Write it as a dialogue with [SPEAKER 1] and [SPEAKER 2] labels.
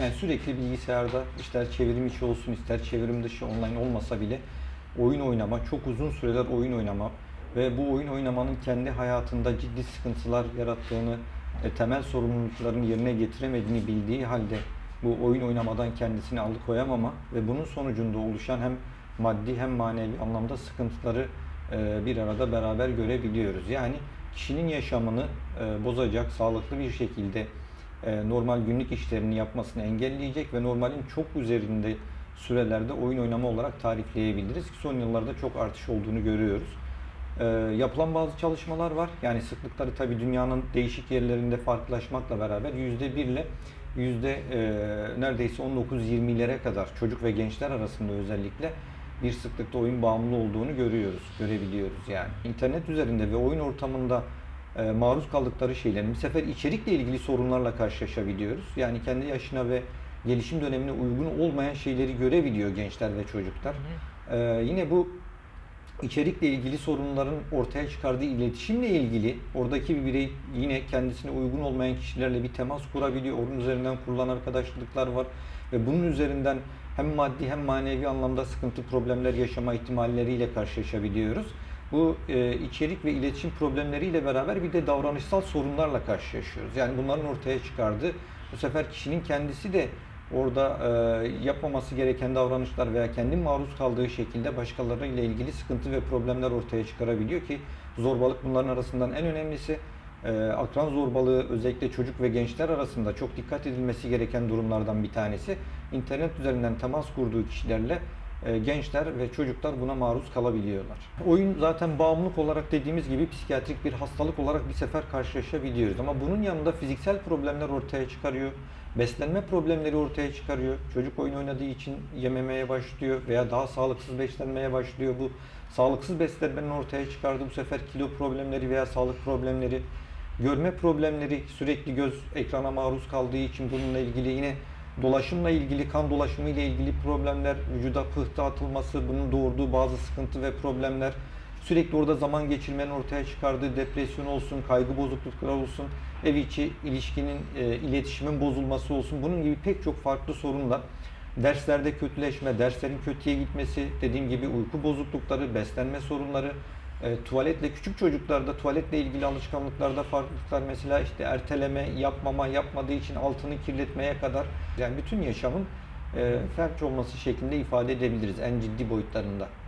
[SPEAKER 1] Yani sürekli bilgisayarda ister çevrim içi olsun ister çevrim dışı online olmasa bile oyun oynama, çok uzun süreler oyun oynama ve bu oyun oynamanın kendi hayatında ciddi sıkıntılar yarattığını, e, temel sorumluluklarını yerine getiremediğini bildiği halde bu oyun oynamadan kendisini alıkoyamama ve bunun sonucunda oluşan hem maddi hem manevi anlamda sıkıntıları e, bir arada beraber görebiliyoruz. Yani kişinin yaşamını e, bozacak, sağlıklı bir şekilde normal günlük işlerini yapmasını engelleyecek ve normalin çok üzerinde sürelerde oyun oynama olarak tarifleyebiliriz ki son yıllarda çok artış olduğunu görüyoruz. E, yapılan bazı çalışmalar var. Yani sıklıkları tabii dünyanın değişik yerlerinde farklılaşmakla beraber yüzde bir ile yüzde e, neredeyse 19-20'lere kadar çocuk ve gençler arasında özellikle bir sıklıkta oyun bağımlı olduğunu görüyoruz, görebiliyoruz yani. İnternet üzerinde ve oyun ortamında e, maruz kaldıkları şeylerin bir sefer içerikle ilgili sorunlarla karşılaşabiliyoruz. Yani kendi yaşına ve gelişim dönemine uygun olmayan şeyleri görebiliyor gençler ve çocuklar. E, yine bu içerikle ilgili sorunların ortaya çıkardığı iletişimle ilgili oradaki bir birey yine kendisine uygun olmayan kişilerle bir temas kurabiliyor. Onun üzerinden kurulan arkadaşlıklar var ve bunun üzerinden hem maddi hem manevi anlamda sıkıntı problemler yaşama ihtimalleriyle karşılaşabiliyoruz. Bu e, içerik ve iletişim problemleriyle beraber bir de davranışsal sorunlarla karşılaşıyoruz. Yani bunların ortaya çıkardığı bu sefer kişinin kendisi de orada e, yapmaması gereken davranışlar veya kendi maruz kaldığı şekilde başkalarıyla ilgili sıkıntı ve problemler ortaya çıkarabiliyor ki zorbalık bunların arasından en önemlisi. E, akran zorbalığı özellikle çocuk ve gençler arasında çok dikkat edilmesi gereken durumlardan bir tanesi. İnternet üzerinden temas kurduğu kişilerle gençler ve çocuklar buna maruz kalabiliyorlar. Oyun zaten bağımlılık olarak dediğimiz gibi psikiyatrik bir hastalık olarak bir sefer karşılaşabiliyoruz. Ama bunun yanında fiziksel problemler ortaya çıkarıyor. Beslenme problemleri ortaya çıkarıyor. Çocuk oyun oynadığı için yememeye başlıyor veya daha sağlıksız beslenmeye başlıyor. Bu sağlıksız beslenmenin ortaya çıkardığı bu sefer kilo problemleri veya sağlık problemleri, görme problemleri sürekli göz ekrana maruz kaldığı için bununla ilgili yine dolaşımla ilgili, kan dolaşımı ile ilgili problemler, vücuda pıhtı atılması, bunun doğurduğu bazı sıkıntı ve problemler, sürekli orada zaman geçirmenin ortaya çıkardığı depresyon olsun, kaygı bozuklukları olsun, ev içi ilişkinin, e, iletişimin bozulması olsun, bunun gibi pek çok farklı sorunlar. Derslerde kötüleşme, derslerin kötüye gitmesi, dediğim gibi uyku bozuklukları, beslenme sorunları, e, tuvaletle küçük çocuklarda tuvaletle ilgili alışkanlıklarda farklılıklar mesela işte erteleme, yapmama, yapmadığı için altını kirletmeye kadar yani bütün yaşamın e, felç olması şeklinde ifade edebiliriz en ciddi boyutlarında.